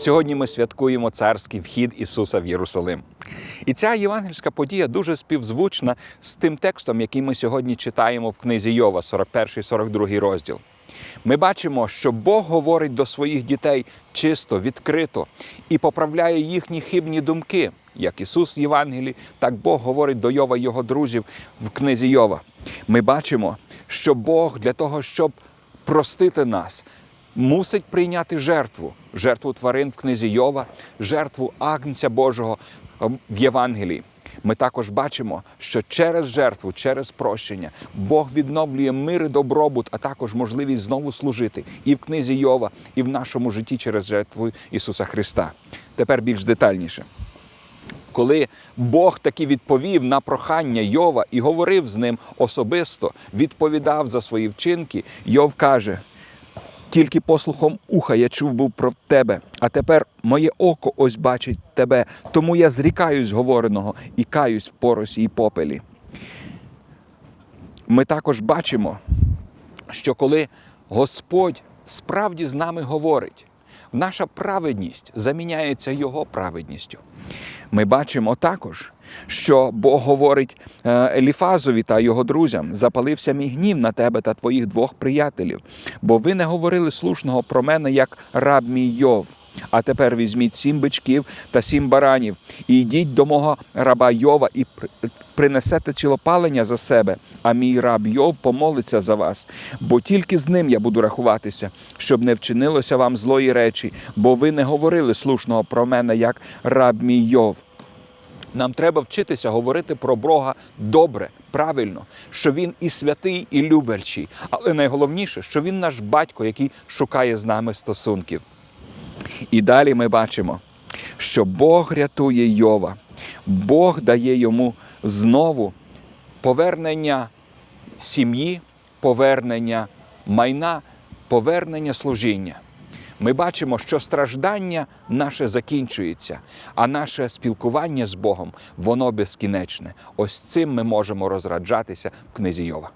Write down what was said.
Сьогодні ми святкуємо царський вхід Ісуса в Єрусалим. І ця євангельська подія дуже співзвучна з тим текстом, який ми сьогодні читаємо в книзі Йова, 41-42 розділ. Ми бачимо, що Бог говорить до своїх дітей чисто, відкрито і поправляє їхні хибні думки. Як Ісус в Євангелії, так Бог говорить до Йова його друзів в книзі Йова. Ми бачимо, що Бог для того, щоб простити нас, мусить прийняти жертву, жертву тварин в книзі Йова, жертву Агнця Божого ем, в Євангелії. Ми також бачимо, що через жертву, через прощення Бог відновлює мир і добробут, а також можливість знову служити і в книзі Йова, і в нашому житті через жертву Ісуса Христа. Тепер більш детальніше. Коли Бог таки відповів на прохання Йова і говорив з ним особисто, відповідав за свої вчинки, Йов каже: тільки послухом уха я чув був про тебе, а тепер моє око ось бачить тебе, тому я зрікаюсь говореного і каюсь в поросі і попелі. Ми також бачимо, що коли Господь справді з нами говорить, наша праведність заміняється Його праведністю. Ми бачимо також, що Бог говорить е, Еліфазові та його друзям: запалився мій гнів на тебе та твоїх двох приятелів, бо ви не говорили слушного про мене, як раб мій Йов. А тепер візьміть сім бичків та сім баранів, і йдіть до мого раба Йова і принесете цілопалення за себе, а мій раб Йов помолиться за вас, бо тільки з ним я буду рахуватися, щоб не вчинилося вам злої речі, бо ви не говорили слушного про мене, як раб мій Йов. Нам треба вчитися говорити про Бога добре, правильно, що Він і святий, і любящий. Але найголовніше, що Він наш батько, який шукає з нами стосунків. І далі ми бачимо, що Бог рятує Йова, Бог дає йому знову повернення сім'ї, повернення майна, повернення служіння. Ми бачимо, що страждання наше закінчується, а наше спілкування з Богом воно безкінечне. Ось цим ми можемо розраджатися в книзі Йова.